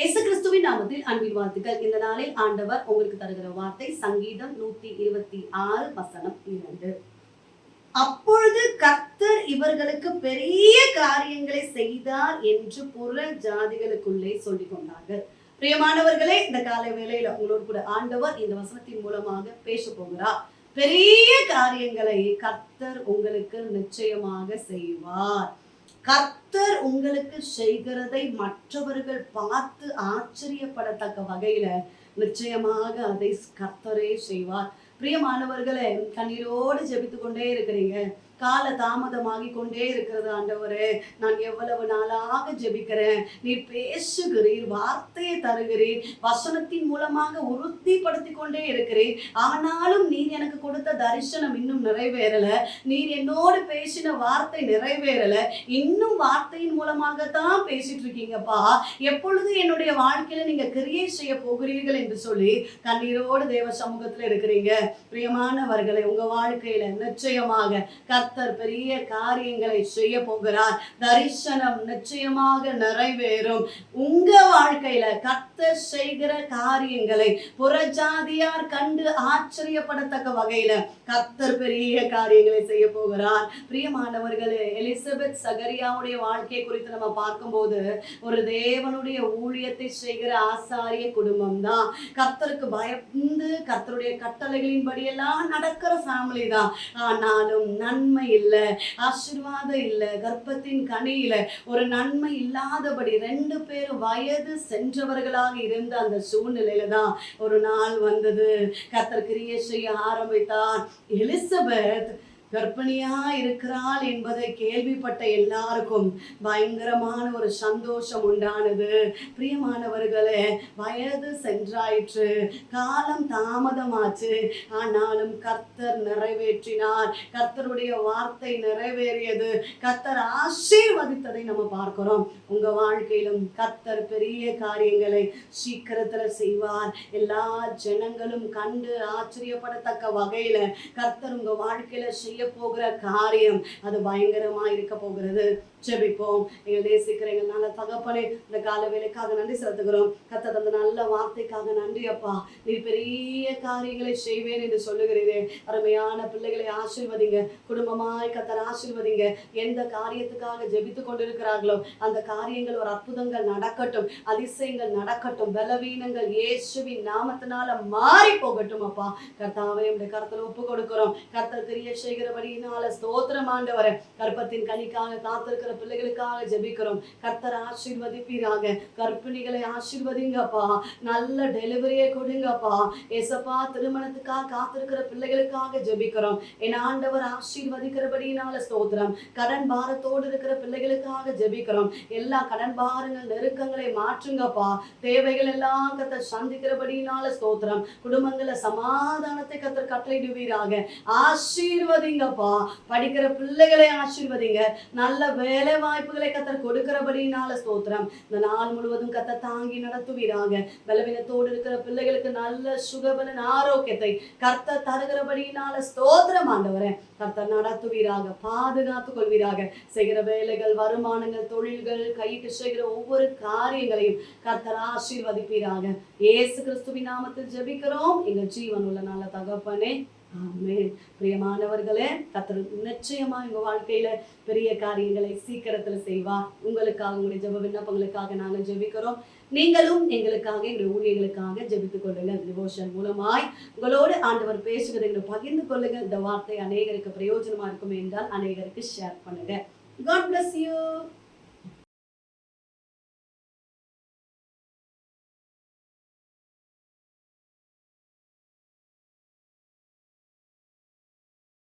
இயேசு கிறிஸ்துவின் நாமத்தில் அன்பின் வாழ்த்துக்கள். இந்த நாளில் ஆண்டவர் உங்களுக்கு தருகிற வார்த்தை சங்கீதம் நூத்தி இருபத்தி ஆறு வசனம் இரண்டு. அப்பொழுது கர்த்தர் இவர்களுக்கு பெரிய காரியங்களை செய்தார் என்று புற ஜாதிகளுக்குள்ளே சொல்லிக் கொண்டார்கள். பிரியமானவர்களே இந்த காலை வேளையில உங்களோடு கூட ஆண்டவர் இந்த வசனத்தின் மூலமாக பேச போகிறார். பெரிய காரியங்களை கர்த்தர் உங்களுக்கு நிச்சயமாக செய்வார். கர்த்தர் உங்களுக்கு செய்கிறதை மற்றவர்கள் பார்த்து ஆச்சரியப்படத்தக்க வகையில நிச்சயமாக அதை கர்த்தரே செய்வார். பிரியமானவர்களை கண்ணீரோடு ஜெபித்து கொண்டே இருக்கிறீங்க. கால தாமதமாகி கொண்டே இருக்கிறது ஆண்டவரே. நான் எவ்வளவு நாளாக ஜெபிக்கிறேன். நீ பேசுகிறீர் வார்த்தையை தருகிறீர் வசனத்தின் மூலமாக உறுதிப்படுத்தி கொண்டே இருக்கிறீர். ஆனாலும் நீர் எனக்கு கொடுத்த தரிசனம் இன்னும் நிறைவேறல. நீர் என்னோடு பேசின வார்த்தை நிறைவேறல. இன்னும் வார்த்தையின் மூலமாக தான் பேசிட்டு இருக்கீங்கப்பா எப்பொழுது என்னுடைய வாழ்க்கையில நீங்க கிரியை செய்ய போகிறீர்கள் என்று சொல்லி கண்ணீரோடு தேவ சமூகத்துல இருக்கிறீங்க. பிரியமானவர்களை உங்க வாழ்க்கையில நிச்சயமாக கத்தர் பெரிய காரியங்களை செய்ய போகிறார். தரிசனம் நிச்சயமாக நிறைவேறும். உங்க வாழ்க்கையில கத்தர் செய்கிற காரியங்களை புறஜாதியார் கண்டு ஆச்சரியப்படத்தக்க வகையில கத்தர் பெரிய காரியங்களை செய்ய போகிறார். பிரியமானவர்களே எலிசபெத் சகரியாவுடைய வாழ்க்கை குறித்து நம்ம பார்க்கும்போது ஒரு தேவனுடைய ஊழியத்தை செய்கிற ஆசாரிய குடும்பம் தான் கத்தருக்கு பயந்து கத்தருடைய கட்டளைகளின் படியெல்லாம் நடக்கிற ஃபேமிலி தான். ஆனாலும் நன்மை இல்லை ஆசீர்வாதம் இல்லை கர்ப்பத்தின் கனியில ஒரு நன்மை இல்லாதபடி ரெண்டு பேரும் வயது சென்றவர்களாக இருந்த அந்த சூழ்நிலையில தான் ஒரு நாள் வந்தது. கர்த்தர் கிரியை செய்ய ஆரம்பித்தார். எலிசபெத் கர்ப்பிணியா இருக்கிறாள் என்பதை கேள்விப்பட்ட எல்லாருக்கும் பயங்கரமான ஒரு சந்தோஷம் உண்டானது. பிரியமானவர்களே வயது சென்றாயிற்று காலம் தாமதமாச்சு. ஆனாலும் கர்த்தர் நிறைவேற்றினார். கர்த்தருடைய வார்த்தை நிறைவேறியது. கர்த்தர் ஆசீர்வதித்ததை நம்ம பார்க்கிறோம். உங்க வாழ்க்கையிலும் கர்த்தர் பெரிய காரியங்களை சீக்கிரத்துல செய்வார். எல்லா ஜனங்களும் கண்டு ஆச்சரியப்படத்தக்க வகையில கர்த்தர் உங்க வாழ்க்கையில செய்ய செய்ய போகிற காரியம் அது பயங்கரமா இருக்க போகிறது. ஜெபிப்போம். எங்கள் நேசிக்கிற எங்கள் நல்ல தகப்பனே இந்த கால வேலைக்காக நன்றி செலுத்துகிறோம். கத்த தந்த நல்ல வார்த்தைக்காக நன்றி அப்பா. நீ பெரிய காரியங்களை செய்வேன் என்று சொல்லுகிறீரே. அருமையான பிள்ளைகளை ஆசிர்வதிங்க. குடும்பமாய் கத்தர் ஆசிர்வதிங்க. எந்த காரியத்துக்காக ஜெபித்து கொண்டிருக்கிறார்களோ அந்த காரியங்கள் ஒரு அற்புதங்கள் நடக்கட்டும். அதிசயங்கள் நடக்கட்டும். பலவீனங்கள் இயேசுவின் நாமத்தினால மாறி போகட்டும் அப்பா. கர்த்தாவே உடைய கருத்தில் ஒப்பு கொடுக்கிறோம். கர்த்தர் கிரிய செய்கிறபடியினால ஸ்தோத்திரம் ஆண்டவரே. கர்ப்பத்தின் கனிக்காக காத்திருக்கிற பிள்ளைகளுக்காக ஜெபிக்கிறோம். கர்த்தர் ஆசீர்வதிப்பீராக. கர்ப்பிணிகளை ஆசீர்வதிங்கப்பா. நல்ல டெலிவரியை கொடுங்கப்பா. ஏசப்பா திருமணத்துக்காக காத்திருக்கிற பிள்ளைகளுக்காக ஜெபிக்கிறோம். என் ஆண்டவர் ஆசீர்வதிக்கிறபடியினால ஸ்தோத்திரம். கடன் பாரத்தோடு இருக்கிற பிள்ளைகளுக்காக ஜெபிக்கிறோம். எல்லா கடன் பாரங்கள் நெருக்கங்களை மாற்றுங்கப்பா. தேவைகள் எல்லாம் கத்த சந்திக்கிறபடியினால ஸ்தோத்திரம். குடும்பங்கள சமாதானத்தை கத்தர் கட்டளையிடுவீராக. ஆசீர்வதிங்கப்பா படிக்கிற பிள்ளைகளை ஆசீர்வதிங்க. நல்ல வேலை வாய்ப்புகளை கத்தர் கொடுக்கிறபடினால ஸ்தோத்திரம். இந்த நாள் முழுவதும் கத்த தாங்கி நடத்துவீராங்க பலவீனத்தோடு இருக்கிற பிள்ளைகளுக்கு நல்ல சுகபலன் ஆரோக்கியத்தை கர்த்தர் தருகிறபடியினால ஸ்தோத்திரம் ஆண்டவரே. கர்த்தர் நடத்துவீராக பாதுகாத்து கொள்வீராக. செய்கிற வேலைகள் வருமானங்கள் தொழில்கள் கையிட்டு செய்கிற ஒவ்வொரு காரியங்களையும் கர்த்தர் ஆசீர்வதிப்பீராக. இயேசு கிறிஸ்துவின் நாமத்தில் ஜெபிக்கிறோம். எங்கள் ஜீவன் உள்ள நல்ல தகப்பனே பிரியமானவர்களே கத்தர் நிச்சயமா உங்க வாழ்க்கையில பெரிய காரியங்களை சீக்கிரத்துல செய்வார். உங்களுக்காக உங்களுடைய ஜெப விண்ணப்பங்களுக்காக நாங்கள் ஜெபிக்கிறோம். நீங்களும் எங்களுக்காக எங்களுடைய ஊழியர்களுக்காக ஜெபித்துக் கொள்ளுங்கள். டிவோஷன் மூலமாய் உங்களோடு ஆண்டவர் பேசுகிறதை எங்களை பகிர்ந்து கொள்ளுங்கள். இந்த வார்த்தை அநேகருக்கு பிரயோஜனமா இருக்கும் என்றால் அநேகருக்கு ஷேர் பண்ணுங்க. God bless you